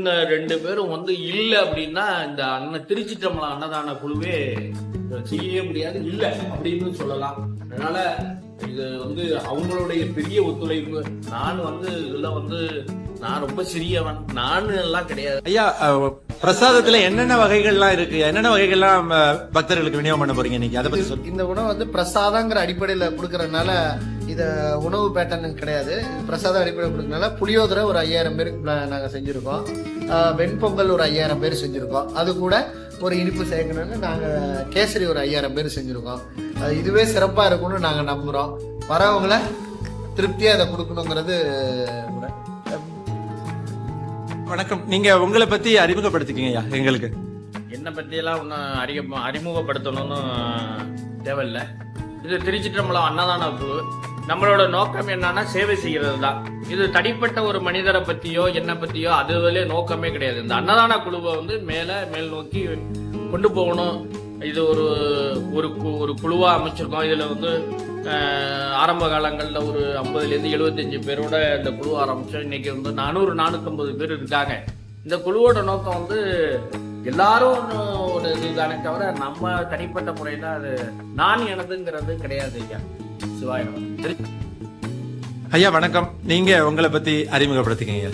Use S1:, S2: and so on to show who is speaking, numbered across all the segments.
S1: இந்த ரெண்டு பேரும் வந்து இல்ல அப்படின்னா இந்த அண்ணன் திருச்சிட்டம்பலம் அன்னதான குழுவே செய்யவே முடியாது. இல்ல அப்படின்னு சொல்லலாம். அதனால இது வந்து அவங்களுடைய பெரிய ஒத்துழைப்பு. நான் வந்து இதுல வந்து நான் ரொம்ப சிறியவன். நான் எல்லாம் கிடையாது.
S2: ஐயா பிரசாதத்துல என்னென்ன வகைகள்லாம் இருக்கு? என்னென்ன வகைகள்லாம் பக்தர்களுக்கு விநியோகம் பண்ண போறீங்க இன்னைக்கு? அதை பத்தி சொல்லுங்க
S3: இந்த உணவு வந்து பிரசாதங்கிற அடிப்படையில கொடுக்கறதுனால இத உணவு பேட்டர்ன் கிடையாது. இது பிரசாத அடிப்படையில் கொடுக்கறதுனால புளியோதரை ஒரு ஐயாயிரம் பேருக்கு நா- நாங்க செஞ்சிருக்கோம். வெண்பொங்கல் ஒரு ஐயாயிரம் பேர் செஞ்சிருக்கோம். அது கூட ஒரு இனிப்பு சேர்க்கணும்னு நாங்க கேசரி ஒரு ஐயாயிரம் பேர் செஞ்சிருக்கோம். அது இதுவே சிறப்பா இருக்கும்னு நாங்க நம்புறோம். வரவங்கள திருப்தியா அதை கொடுக்கணுங்கிறது.
S2: வணக்கம். நீங்க உங்களை பத்தி அறிமுகப்படுத்திக்கீங்கய்யா எங்களுக்கு.
S1: என்னை பற்றியெல்லாம் ஒன்றும் அறிய அறிமுகப்படுத்தணும்னு தேவையில்லை. இது திருச்சிற்றம்பலம் அன்னதான குழு நம்மளோட நோக்கம் என்னன்னா சேவை செய்கிறது தான். இது தனிப்பட்ட ஒரு மனிதரை பற்றியோ என்னை பற்றியோ அதுவிலே நோக்கமே கிடையாது. இந்த அன்னதான குழுவை வந்து மேலே மேல் நோக்கி கொண்டு போகணும். இது ஒரு ஒரு கு- ஒரு குழுவாக அமைச்சிருக்கோம். இதில் வந்து ஆரம்ப காலங்களில் ஒரு ஐம்பதுலேருந்து எழுபத்தஞ்சு பேரோட இந்த குழு ஆரம்பித்தோம் இன்னைக்கு வந்து நானூறு நானூற்றம்பது பேர் இருக்காங்க. இந்த குழுவோட நோக்கம் வந்து எல்லாரும் ஒரு இதுதானே தவிர நம்ம தனிப்பட்ட முறையில் அது நான் எனதுங்கிறது கிடையாது ஐயா. சிவாயிரம்
S2: ஐயா வணக்கம். நீங்க உங்களை பத்தி அறிமுகப்படுத்திக்கங்க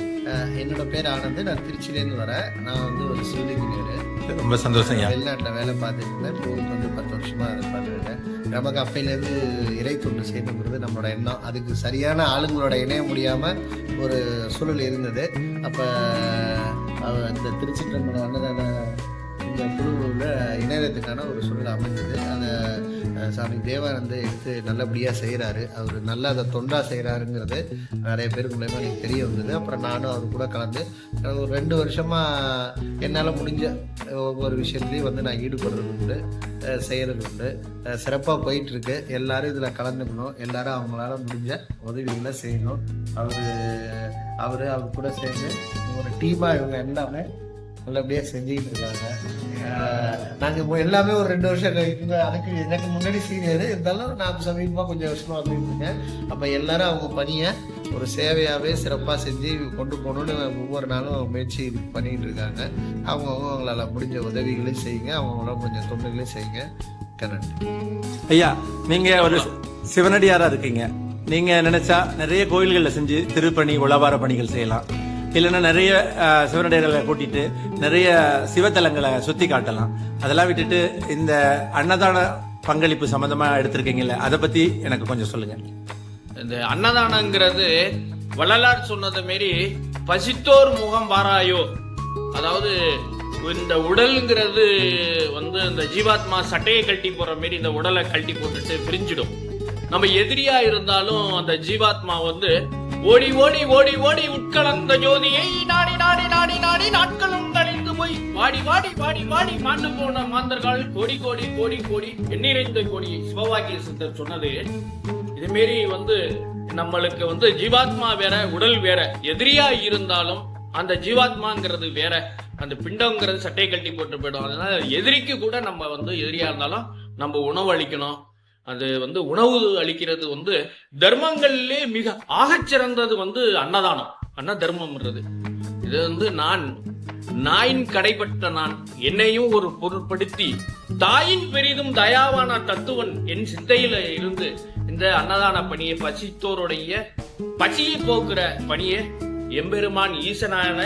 S3: என்னோட பேர் ஆனந்த். நான் திருச்சியிலேருந்து வரேன். நான் வந்து ஒரு சிவில் இன்ஜினியர்
S2: ரொம்ப சந்தோஷம்
S3: வெளிநாட்டில் வேலை பார்த்துட்டு இருந்தேன். இப்போ வந்து பத்து வருஷமா பார்த்துருக்கேன் நமக்கு அப்பையிலேருந்து இறை தொண்டு செய்யணுங்கிறது நம்மளோட எண்ணம். அதுக்கு சரியான ஆளுங்களோட இணைய முடியாமல் ஒரு சூழல் இருந்தது. அப்போ இந்த திருச்சிற்றம்பலம் அன்னதான இந்த குழுவில் இணையத்துக்கான ஒரு சூழல் அமைஞ்சது. அதை சாமி தேவானந்த் எடுத்து நல்லபடியாக செய்கிறாரு அவர் நல்லா அதை தொண்டாக செய்கிறாருங்கிறது நிறைய பேர் மூலயமா எனக்கு தெரிய வந்தது. அப்புறம் நானும் அவர் கூட கலந்து எனக்கு ஒரு ரெண்டு வருஷமாக என்னால் முடிஞ்ச ஒவ்வொரு விஷயத்துலையும் வந்து நான் ஈடுபடுறது உண்டு செய்கிறது உண்டு. சிறப்பாக போயிட்டுருக்கு. எல்லாரும் இதில் கலந்துக்கணும். எல்லாரும் அவங்களால முடிஞ்ச உதவிகளை செய்யணும். அவர் அவர் அவர் கூட சேர்ந்து ஒரு டீமாக இவங்க எல்லாமே நல்லபடியாக செஞ்சுக்கிட்டு இருக்காங்க. நாங்கள் எல்லாமே ஒரு ரெண்டு வருஷம் கழிக்குங்க அதுக்கு எனக்கு முன்னாடி சீனியர் இருந்தாலும் நான் சமீபமாக கொஞ்சம் வருஷமாக வந்துட்டு இருக்கேன். அப்போ எல்லாரும் அவங்க பணியை ஒரு சேவையாகவே சிறப்பாக செஞ்சு கொண்டு போகணுன்னு ஒவ்வொரு நாளும் முயற்சி பண்ணிட்டு இருக்காங்க. அவங்கவுங்க அவங்களால முடிஞ்ச உதவிகளையும் செய்யுங்க. அவங்களால கொஞ்சம் தொண்டுகளையும் செய்யுங்க. கரெக்ட்
S2: ஐயா நீங்கள் ஒரு சிவனடியாராக இருக்கீங்க. நீங்கள் நினச்சா நிறைய கோயில்களில் செஞ்சு திருப்பணி உளவார பணிகள் செய்யலாம். இல்லைன்னா நிறைய அஹ், கூட்டிட்டு நிறைய சிவத்தலங்களை சுற்றி காட்டலாம். அதெல்லாம் விட்டுட்டு இந்த அன்னதான பங்களிப்பு சம்மந்தமாக எடுத்திருக்கீங்கல்ல அதை பற்றி எனக்கு கொஞ்சம் சொல்லுங்க.
S1: இந்த அன்னதானங்கிறது வள்ளலார் சொன்னது மாரி பசித்தோர் முகம் வாராயோ. அதாவது இந்த உடலுங்கிறது வந்து இந்த ஜீவாத்மா சட்டையை கழட்டி போற மாரி இந்த உடலை கழட்டி போட்டுட்டு பிரிஞ்சிடும். நம்ம எதிரியா இருந்தாலும் அந்த ஜீவாத்மா வந்து ஓடி ஓடி ஓடி ஓடி உட்கலந்த ஜோதியை நாடி நாடி நாடி நாடி நாட்களும் கழிந்து போய் வாடி வாடி வாடி வாடி மாண்டு போன மாந்தர்கள் கோடி கோடி கோடி கோடி எண்ணிறைந்த கோடி சிவவாக்கிய சித்தர் சொன்னது. இது மாரி வந்து நம்மளுக்கு வந்து ஜீவாத்மா வேற உடல் வேற எதிரியா இருந்தாலும் அந்த ஜீவாத்மாங்கிறது வேற அந்த பிண்டங்கிறது சட்டை கட்டி போட்டு போயிடும். அதனால எதிரிக்கு கூட நம்ம வந்து எதிரியா இருந்தாலும் நம்ம உணவு அளிக்கணும். அது வந்து உணவு அளிக்கிறது வந்து தர்மங்களிலே மிக ஆகச்சிறந்தது வந்து அன்னதானம். அன்ன தர்மம்ன்றது இது வந்து நான் நாயின் கடைப்பட்ட நான் என்னையும் ஒரு பொருட்படுத்தி தாயின் பெரிதும் தயாவான தத்துவன் என் சிந்தையில இருந்து இந்த அன்னதான பணியை பசித்தோருடைய பசியை போக்குற பணியை எம்பெருமான் ஈசனான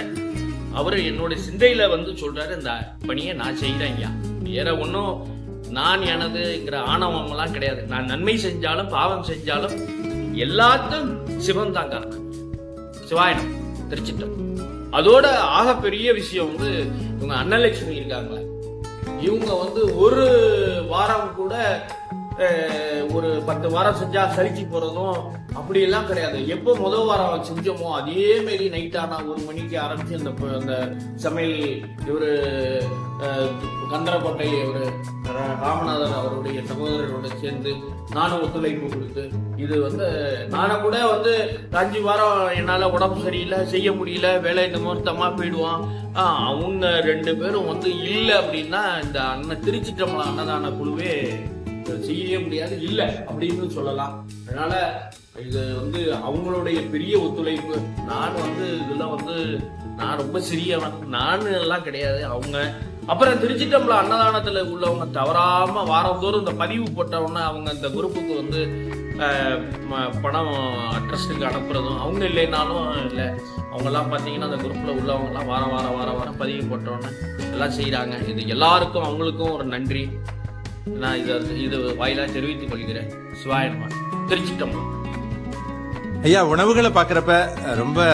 S1: அவரு என்னோட சிந்தையில வந்து சொல்றாரு இந்த பணியை நான் செய்யறேன் ஐயா. வேற ஒன்றும் நான் எனதுங்கிற ஆணவம்லாம் கிடையாது. நான் நன்மை செஞ்சாலும் பாவம் செஞ்சாலும் எல்லாத்தையும் சிவன் தான் காரணம் சிவாயனம் திருச்சிட்டம் அதோட ஆக பெரிய விஷயம் வந்து இவங்க அன்னலட்சுமி இருக்காங்களே. இவங்க வந்து ஒரு வாரம் கூட ஒரு பத்து வாரம் செஞ்சா சலிச்சு போறதும் அப்படி எல்லாம் கிடையாது. எப்போ முதல் வாரம் செஞ்சோமோ அதே மாரி நைட் ஆனா ஒரு மணிக்கு ஆரம்பிச்சு அந்த அந்த சமையல் இவரு அஹ், கந்தரக்கோட்டை இவரு ராமநாதன் அவருடைய சகோதரரோட சேர்ந்து நானும் ஒத்துழைப்பு கொடுத்து இது வந்து நானும் கூட வந்து அஞ்சு வாரம் என்னால் உடம்பு சரியில்லை செய்ய முடியல வேலை நிமித்தமா போயிடுவான். அவங்க ரெண்டு பேரும் வந்து இல்லை அப்படின்னா இந்த அண்ணன் திருச்சிட்டம்பலம் அன்னதான குழுவே செய்யவே முடியாது இல்லை அப்படின்னு சொல்லலாம். அதனால இது வந்து அவங்களுடைய பெரிய ஒத்துழைப்பு. நான் வந்து இதெல்லாம் வந்து நான் ரொம்ப சிறியவன். நான் எல்லாம் கிடையாது அவங்க. அப்புறம் திருச்சிட்டம்பல அன்னதானத்தில் உள்ளவங்க தவறாமல் வாரந்தோறும் இந்த பதிவு போட்டவொன்னே அவங்க இந்த குரூப்புக்கு வந்து ம- பணம் ட்ரஸ்ட்டுக்கு அனுப்புறதும் அவங்க இல்லைனாலும் இல்லை. அவங்கெல்லாம் பார்த்தீங்கன்னா அந்த குரூப்பில் உள்ளவங்கலாம் வாரம் வாரம் வாரம் வாரம் பதிவு போட்டவொன்னே எல்லாம் செய்கிறாங்க இது எல்லாருக்கும் அவங்களுக்கும் ஒரு நன்றி. நான் இதை இது வாயிலாக தெரிவித்துக் கொள்கிறேன். சிவாயன்மா. திருச்சிட்டம்பலம்
S2: ஐயா உணவுகளை பார்க்குறப்ப ரொம்ப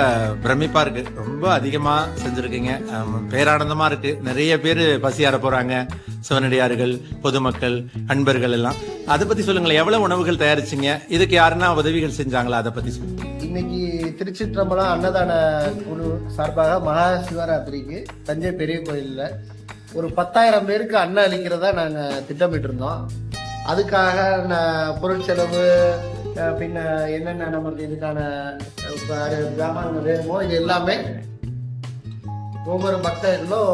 S2: பிரமிப்பா இருக்கு. ரொம்ப அதிகமா செஞ்சிருக்கீங்க. ஆம், பேரானந்தமா இருக்கு. நிறைய பேர் பசியார போறாங்க. சிவனடியார்கள் பொதுமக்கள் அன்பர்கள் எல்லாம். அதை பத்தி சொல்லுங்களேன். எவ்வளவு உணவுகள் தயாரிச்சீங்க? இதுக்கு யாருன்னா உதவிகள் செஞ்சாங்களா? அதை பத்தி சொல்லுங்க.
S3: இன்னைக்கு திருச்சிற்றம்பலம் அன்னதான குழு சார்பாக மகா சிவராத்திரிக்கு தஞ்சை பெரிய கோயிலில் ஒரு பத்தாயிரம் பேருக்கு அன்னம் அளிக்கிறதா நாங்கள் திட்டமிட்டு இருந்தோம் அதுக்காக நான் பொருட்செலவு அஹ், பின்ன என்னென்ன நமக்கு இதுக்கான அஹ், வேணுமோ இது எல்லாமே ஒவ்வொரு பக்தர்களும்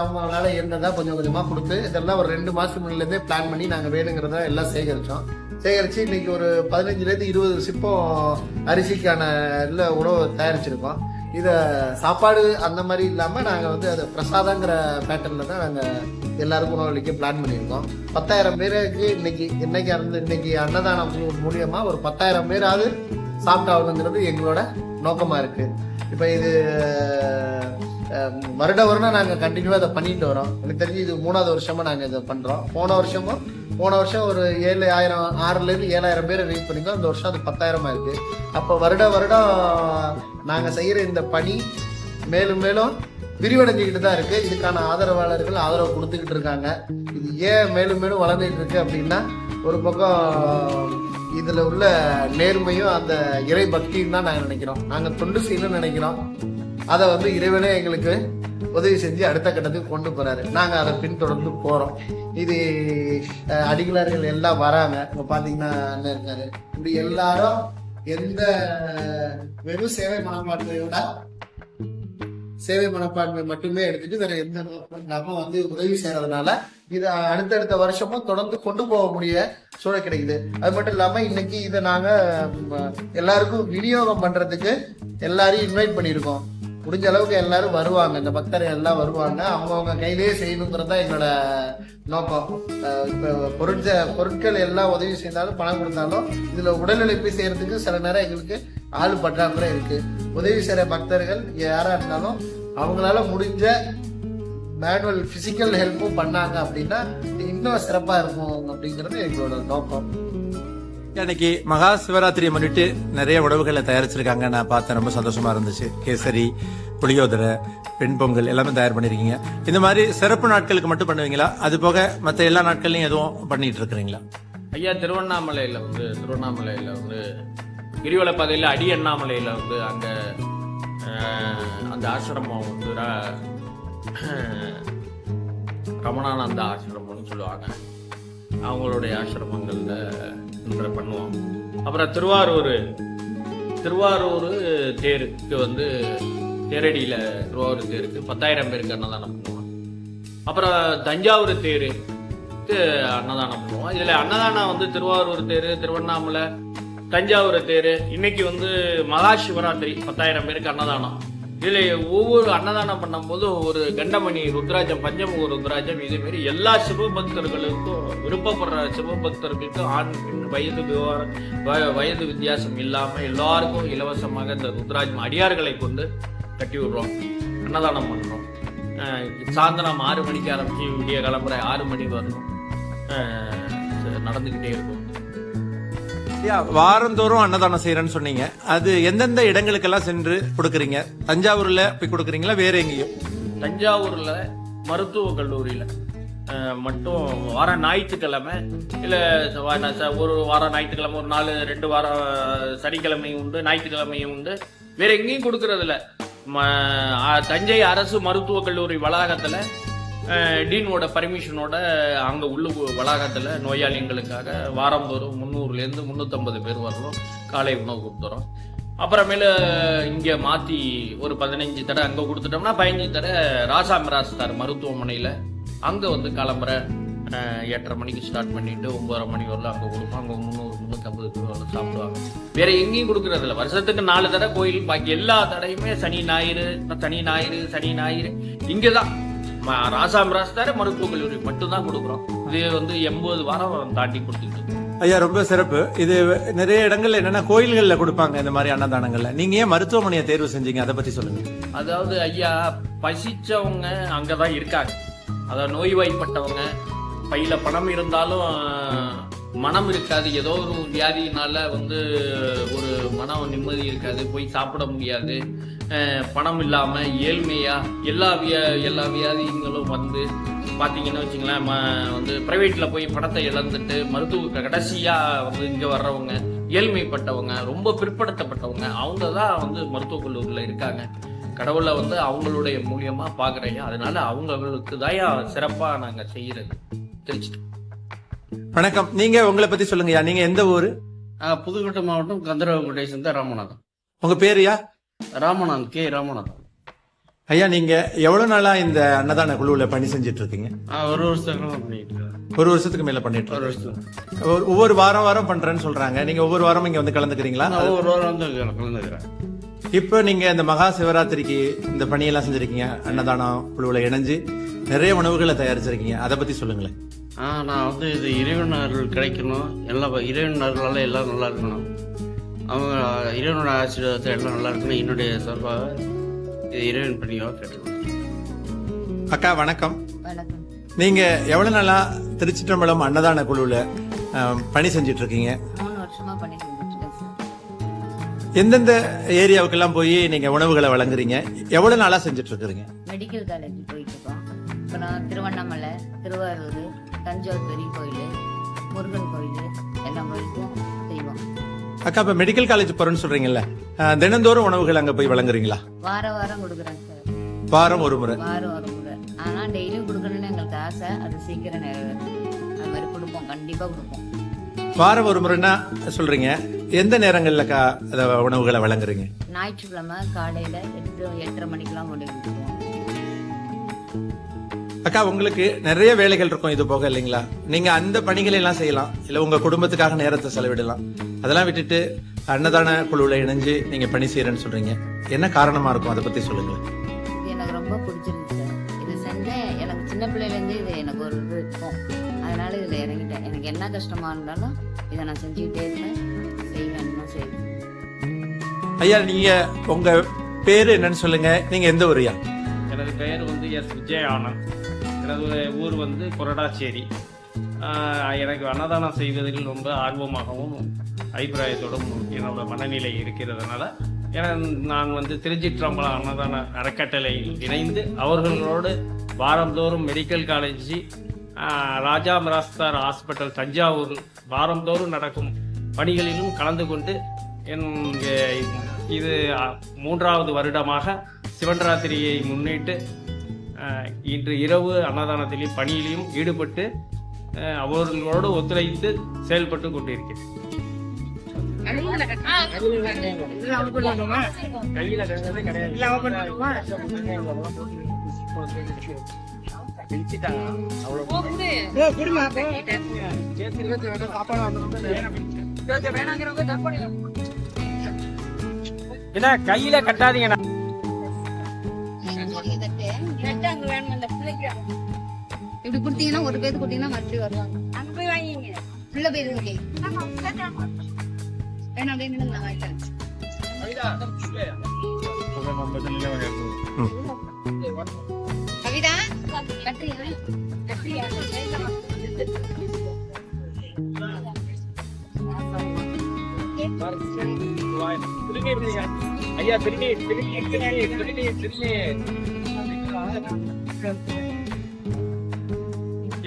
S3: அவங்களால இருந்ததா கொஞ்சம் கொஞ்சமாக கொடுத்து இதெல்லாம் ஒரு ரெண்டு மாதத்துக்கு முன்னிலேருந்தே பிளான் பண்ணி நாங்கள் வேணுங்கிறத எல்லாம் சேகரித்தோம் சேகரித்து இன்னைக்கு ஒரு பதினஞ்சுலேருந்து இருபது சிப்பம் அரிசிக்கான இல்லை உணவு தயாரிச்சிருக்கோம். இதை சாப்பாடு அந்த மாதிரி இல்லாமல் நாங்கள் வந்து அதை பிரசாதங்கிற பேட்டர்னில் தான் நாங்கள் எல்லாருக்கும் உணவளிக்க பிளான் பண்ணியிருக்கோம். பத்தாயிரம் பேருக்கு இன்னைக்கு இன்னைக்கு இருந்து இன்னைக்கு அன்னதானம் மூ- மூலியமா ஒரு பத்தாயிரம் பேராவது சாப்பிட்டாகணுங்கிறது எங்களோட நோக்கமாக இருக்குது இப்போ இது வருட வருடம் நாங்கள் கண்டினியூவாக அதை பண்ணிட்டு வரோம். எனக்கு தெரிஞ்சு இது மூணாவது வருஷமாக நாங்கள் இதை பண்ணுறோம் போன வருஷமும் போன வருஷம் ஒரு ஏழு ஆயிரம் ஆறுலேருந்து ஏழாயிரம் பேர் ரீச் பண்ணிக்கோ இந்த வருஷம் அது பத்தாயிரமா இருக்கு அப்போ வருட வருடம் நாங்கள் செய்கிற இந்த பணி மேலும் மேலும் விரிவடைஞ்சுக்கிட்டு தான் இருக்குது இதுக்கான ஆதரவாளர்கள் ஆதரவு கொடுத்துக்கிட்டு இருக்காங்க. இது ஏன் மேலும் மேலும் வளர்ந்துட்டு இருக்கு அப்படின்னா ஒரு பக்கம் இதில் உள்ள நேர்மையும் அந்த இறை பக்தியும் தான் நாங்கள் நினைக்கிறோம். நாங்கள் தொண்டு செய்யணும்னு நினைக்கிறோம். அதை வந்து இறைவனே எங்களுக்கு உதவி செஞ்சு அடுத்த கட்டத்துக்கு கொண்டு போறாரு. நாங்கள் அதை பின்தொடர்ந்து போறோம். இது அடிகளார்கள் எல்லாம் வராங்க. இப்போ பார்த்தீங்கன்னா அண்ணன் இருக்காரு. இப்படி எல்லாரும் எந்த வெறும் சேவை மனப்பான்மையோட சேவை மனப்பான்மை மட்டுமே எடுத்துட்டு வேற எந்த நோக்கமும் வந்து உதவி செய்யறதுனால இது அடுத்தடுத்த வருஷமும் தொடர்ந்து கொண்டு போக முடிய சூழல் கிடைக்குது. அது மட்டும் இல்லாம இன்னைக்கு இதை நாங்க எல்லாருக்கும் விநியோகம் பண்றதுக்கு எல்லாரையும் இன்வைட் பண்ணியிருக்கோம். முடிஞ்ச அளவுக்கு எல்லாரும் வருவாங்க. இந்த பக்தர்கள் எல்லாம் வருவாங்க. அவங்கவுங்க கையிலேயே செய்யணுங்கிறது தான் என்னோட நோக்கம். அஹ் பொருட்க பொருட்கள் எல்லாம் உதவி செய்தாலும் பணம் கொடுத்தாலும் இதில் உடல் உழைப்பு செய்கிறதுக்கு சில நேரம் எங்களுக்கு ஆள் பற்றாக்குறை இருக்குது உதவி செய்கிற பக்தர்கள் யாராக இருந்தாலும் அவங்களால முடிஞ்ச மேனுவல் ஃபிசிக்கல் ஹெல்ப்பும் பண்ணாங்க அப்படின்னா இன்னும் சிறப்பாக இருக்கும் அப்படிங்கிறது எங்களோட நோக்கம்.
S2: இன்னைக்கு மகா சிவராத்திரியை முன்னிட்டு நிறைய உணவுகளை தயாரிச்சிருக்காங்க. நான் பார்த்தேன் ரொம்ப சந்தோஷமா இருந்துச்சு. கேசரி புளியோதரை பெண் பொங்கல் எல்லாமே தயார் பண்ணிருக்கீங்க. இந்த மாதிரி சிறப்பு நாட்களுக்கு மட்டும் பண்ணுவீங்களா? அது போக மற்ற எல்லா நாட்கள்லயும் எதுவும் பண்ணிட்டு இருக்கிறீங்களா?
S1: ஐயா திருவண்ணாமலையில் வந்து திருவண்ணாமலையில் வந்து கிரிவல பாதையில் அடி அண்ணாமலையில் வந்து அங்கே அந்த ஆசிரமம் வந்து ரமணானந்த ஆசிரமம்னு சொல்லுவாங்க. அவங்களுடைய ஆசிரமங்களில் அப்படின்ற பண்ணுவோம். அப்புறம் திருவாரூர் திருவாரூர் தேருக்கு வந்து தேரடியில் திருவாரூர் தேருக்கு பத்தாயிரம் பேருக்கு அன்னதானம் பண்ணுவோம். அப்புறம் தஞ்சாவூர் தேருக்கு அன்னதானம் பண்ணுவோம். இதில் அன்னதானம் வந்து திருவாரூர் தேர் திருவண்ணாமலை தஞ்சாவூர் தேர். இன்னைக்கு வந்து மகா சிவராத்திரி பத்தாயிரம் பேருக்கு அன்னதானம். இதில் ஒவ்வொரு அன்னதானம் பண்ணும்போது ஒரு கண்டமணி ருத்ராஜம் பஞ்சமுக ருத்ராஜம் இதேமாரி எல்லா சிவபக்தர்களுக்கும் விருப்பப்படுற சிவபக்தர்களுக்கும் ஆண் பெண் வயது விவகாரம் வயது வித்தியாசம் இல்லாமல் எல்லாருக்கும் இலவசமாக இந்த ருத்ராஜம் அடியார்களை கொண்டு கட்டி விடுறோம் அன்னதானம் பண்ணுறோம் சாயந்தரம் ஆறு மணிக்கு ஆரம்பிச்சு விடிய கிளம்புற ஆறு மணி வரணும் நடந்துக்கிட்டே இருக்கும்.
S2: வாரந்தோறும் அன்னதானம் செய்யறேன்னு சொன்னீங்க. அது எந்தெந்த இடங்களுக்கெல்லாம் சென்று கொடுக்குறீங்க? தஞ்சாவூர்ல போய் கொடுக்குறீங்களா? வேற எங்கேயும்?
S1: தஞ்சாவூர்ல மருத்துவக் கல்லூரியில. மட்டும் வார ஞாயிற்றுக்கிழமை இல்லை ஒரு வாரம் ஞாயிற்றுக்கிழமை ஒரு நாலு ரெண்டு வாரம் சனிக்கிழமையும் உண்டு ஞாயிற்றுக்கிழமையும் உண்டு. வேற எங்கேயும் கொடுக்கறதில்ல. தஞ்சை அரசு மருத்துவக் கல்லூரி வளாகத்தில் டீனோட பர்மிஷனோட அங்கே உள்ள வளாகத்தில் நோயாளிகளுக்காக வாரந்தோறும் முந்நூறுலேருந்து முந்நூற்றம்பது பேர் வரணும். காலை உணவு கொடுத்துறோம். அப்புறமேல இங்கே மாற்றி ஒரு பதினஞ்சு தடவை அங்கே கொடுத்துட்டோம்னா பதினஞ்சு தடவை ராசா மிராஸ்தார் மருத்துவமனையில் அங்கே வந்து கிளம்புற எட்டரை மணிக்கு ஸ்டார்ட் பண்ணிட்டு ஒம்பதரை மணி வரலாம் அங்கே கொடுப்போம். அங்கே முந்நூறு முந்நூற்றம்பது பேர் வரலாம் சாப்பிடுவாங்க. வேற எங்கேயும் கொடுக்குறதில்ல. வருஷத்துக்கு நாலு தடவை கோயில். பாக்கி எல்லா தடையுமே சனி ஞாயிறு சனி ஞாயிறு சனி ஞாயிறு. இங்கே தான் ராசாம் ராஸ்தார மருத்துவக் கல்லூரி மட்டும்தான் கொடுக்குறோம். இது வந்து எண்பது வாரம் தாண்டி இருக்கோம்.
S2: ஐயா ரொம்ப சிறப்பு. இது நிறைய இடங்கள்ல என்னன்னா கோயில்கள்ல கொடுப்பாங்க இந்த மாதிரி அன்னதானங்கள்ல. நீங்க ஏன் மருத்துவமனையை தேர்வு செஞ்சீங்க? அதை பத்தி சொல்லுங்க.
S1: அதாவது ஐயா பசிச்சவங்க அங்கதான் இருக்காங்க. அதாவது நோய்வாய்ப்பட்டவங்க பையில பணம் இருந்தாலும் மனம் இருக்காது. ஏதோ ஒரு வியாதியினால வந்து ஒரு மனம் நிம்மதி இருக்காது. போய் சாப்பிட முடியாது. பணம் இல்லாமல் ஏழ்மையாக எல்லா வியா எல்லா வியாதிகளும் வந்து பார்த்தீங்கன்னு வச்சுங்களேன் ம- வந்து ப்ரைவேட்டில் போய் பணத்தை இழந்துட்டு மருத்துவ கடைசியாக வந்து இங்கே வர்றவங்க ஏழ்மைப்பட்டவங்க ரொம்ப பிற்படுத்தப்பட்டவங்க அவங்க தான் வந்து மருத்துவக் கல்லூரியில் இருக்காங்க. கடவுளை வந்து அவங்களுடைய மூலியமாக பார்க்குறேன் அதனால அவங்களுக்கு தான் சிறப்பாக நாங்கள் செய்கிறது தெரிஞ்சுட்டு
S2: வணக்கம். நீங்க உங்களை பத்தி சொல்லுங்கய்யா. நீங்க எந்த ஊரு?
S4: புதுக்கோட்டை மாவட்டம் கந்தரவகுட்டை சேர்ந்த ராமநாதன்.
S2: உங்க பேருயா
S4: ராமநாதன் கே. ராமநாதன்.
S2: ஐயா நீங்க எவ்வளவு நாளா இந்த அன்னதான குழுவுல பணி செஞ்சுட்டு இருக்கீங்க
S4: ஒரு வருஷத்துக்கு
S2: ஒரு வருஷத்துக்கு மேல பண்ணிட்டு
S4: ஒரு. வருஷத்துக்கு.
S2: ஒவ்வொரு வாரம் வாரம் பண்றேன்னு சொல்றாங்க. நீங்க ஒவ்வொரு வாரம் இங்க வந்து கலந்துக்கிறீங்களா?
S4: ஒரு வாரம் வந்து கலந்துக்கிறேன்.
S2: இப்போ நீங்க இந்த மகா சிவராத்திரிக்கு இந்த பணியெல்லாம் செஞ்சிருக்கீங்க. அன்னதானம் குழுவுல இணைஞ்சு நிறைய உணவுகளை தயாரிச்சிருக்கீங்க. அதை பத்தி சொல்லுங்களேன்.
S4: நான் வந்து இது இறைவன் அருள் கிடைக்கணும். எல்லாம் இறைவன் அருளால எல்லாம் நல்லா இருக்கணும். அவங்க இறைவனோட ஆசீர்வாதத்தை எல்லாம் நல்லா இருக்கணும். என்னுடைய சார்பாக இது இறைவன் பணியாக கேட்டுக்கணும்
S2: அக்கா வணக்கம்.
S5: வணக்கம்.
S2: நீங்க எவ்வளவு நாளா திருச்சிற்றம்பலம் அன்னதான குழுவுல பணி செஞ்சிட்டு இருக்கீங்க
S5: மூணு
S2: எந்தெந்த ஏரியாவுக்கெல்லாம் போய் நீங்க உணவுகளை வழங்குறீங்க? எவ்வளவு நாளா செஞ்சுட்டு இருக்கிறீங்க
S5: மெடிக்கல் காலேஜ் போயிட்டு இருக்கோம். அப்புறம் திருவண்ணாமலை திருவாரூர் தஞ்சாவூர் பெரிய கோயில் முருகன் கோயில் எல்லா கோயிலுக்கும் செய்வோம்.
S2: அக்கா இப்ப மெடிக்கல் காலேஜ் போறேன்னு சொல்றீங்கல்ல? அஹ், தினந்தோறும் உணவுகள் அங்க போய் வழங்குறீங்களா?
S5: வார வாரம் கொடுக்குறேன் சார்.
S2: வாரம் ஒரு முறை.
S5: வாரம் ஒரு முறை ஆனால் டெய்லியும் கொடுக்கணும்னு எங்களுக்கு ஆசை. அது சீக்கிரம் நிறைவேறும் அது மாதிரி கொடுப்போம். கண்டிப்பாக கொடுப்போம்.
S2: வாரம் ஒரு முறைன்னா சொல்றீங்க. எந்த நேரங்கள்ல அத உணவுகளை வழங்குறீங்க?
S5: ஞாயிற்றுக்கிழமை காலையில் எட்டு எட்டரை மணிக்கெல்லாம் கொண்டு கொடுத்துருவோம்
S2: அக்கா உங்களுக்கு நிறைய வேலைகள் இருக்கும் இது போக இல்லைங்களா? நீங்க அந்த பணிகளை எல்லாம் செய்யலாம். இல்ல உங்க குடும்பத்துக்காக நேரத்தை செலவிடலாம். அதெல்லாம் விட்டுட்டு அன்னதான குழுவுல இணைஞ்சு நீங்க பணி செய்யறேன்னு சொல்றீங்க. என்ன காரணமா இருக்கும்? அதை பத்தி சொல்லுங்க
S5: எனக்கு ரொம்ப இது செஞ்சேன் எனக்கு சின்ன பிள்ளையிலேருந்து இது எனக்கு ஒரு இது இருக்கும். அதனால இதில் இறங்கிட்டேன். எனக்கு என்ன கஷ்டமா இருந்தாலும் இதை நான் செஞ்சுக்கிட்டே இருப்பேன். செய்வேன் செய்வேன்.
S2: ஐயா நீங்க உங்க பேரு என்னன்னு சொல்லுங்க. நீங்க எந்த ஊரியா
S1: எனது பெயர் வந்து எஸ். விஜய் ஆனந்த் எனது ஊர் வந்து கொரடாச்சேரி. எனக்கு அன்னதானம் செய்வதில் ரொம்ப ஆர்வமாகவும் அபிப்பிராயத்தோடும் என்னோட மனநிலை இருக்கிறதுனால என நான் வந்து திருச்சிற்றம்பலம் அன்னதான அறக்கட்டளையில் இணைந்து அவர்களோடு வாரந்தோறும் medical college Raja Mirasdar hospital Thanjavur வாரந்தோறும் நடக்கும் பணிகளிலும் கலந்து கொண்டு என் இது மூன்றாவது வருடமாக சிவன்ராத்திரியை முன்னிட்டு இன்று இரவு அன்னதானத்திலும் பணியிலும் ஈடுபட்டு அவர்களோடு ஒத்துழைத்து செயல்பட்டு கொண்டிருக்கிறேன். கையில கண்டதே
S6: இப்படி கொடுத்தீங்கன்னா ஒரு பேருக்கு கொடுத்தீங்கன்னா மறுபடியும் வருவாங்க. அங்க போய் வாங்கிங்க. உள்ள போய் இருக்கு. வேணாம் அப்படியே நின்று நான் வாங்கிட்டேன் கவிதா கட்டுறியா? கட்டுறியா
S1: ஐயா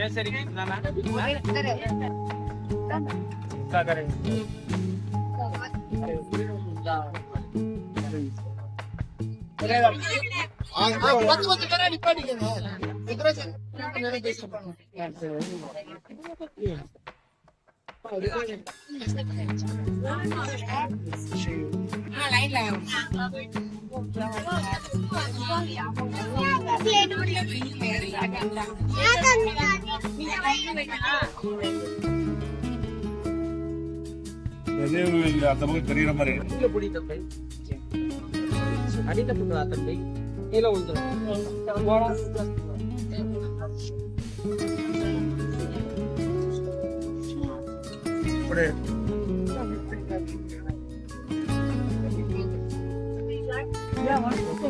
S1: திரும்பி திரும்பி திரும்பி திரும்பி ஏன் சரி
S6: லைன்ல
S7: அந்த பக்கம் தெரியுற மாதிரி
S6: சாம்பார்
S7: கீழே 그래. 야, 맛있어.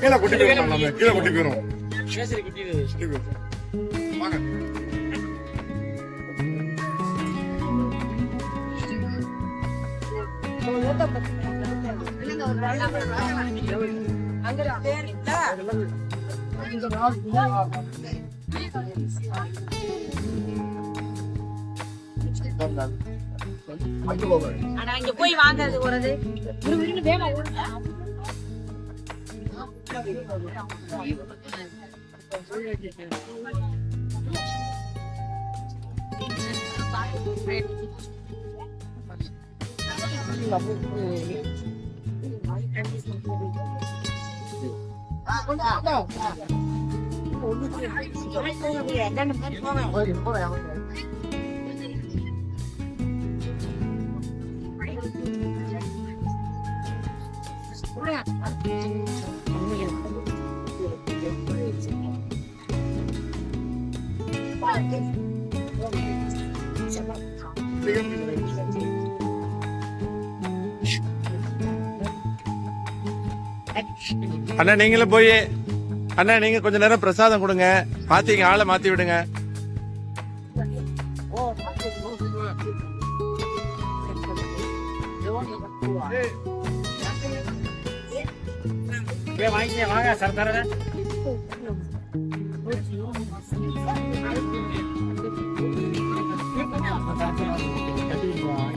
S7: கீழே குட்டி போயிரும் குட்டி போயிரும். வாங்க
S8: ஆனா இங்க போய் வாங்குறது போறது.
S2: அண்ணா நீங்களும் போய் அண்ணா நீங்க கொஞ்ச நேரம் பிரசாதம் கொடுங்க. மாத்திங்க ஆளை மாத்தி விடுங்க.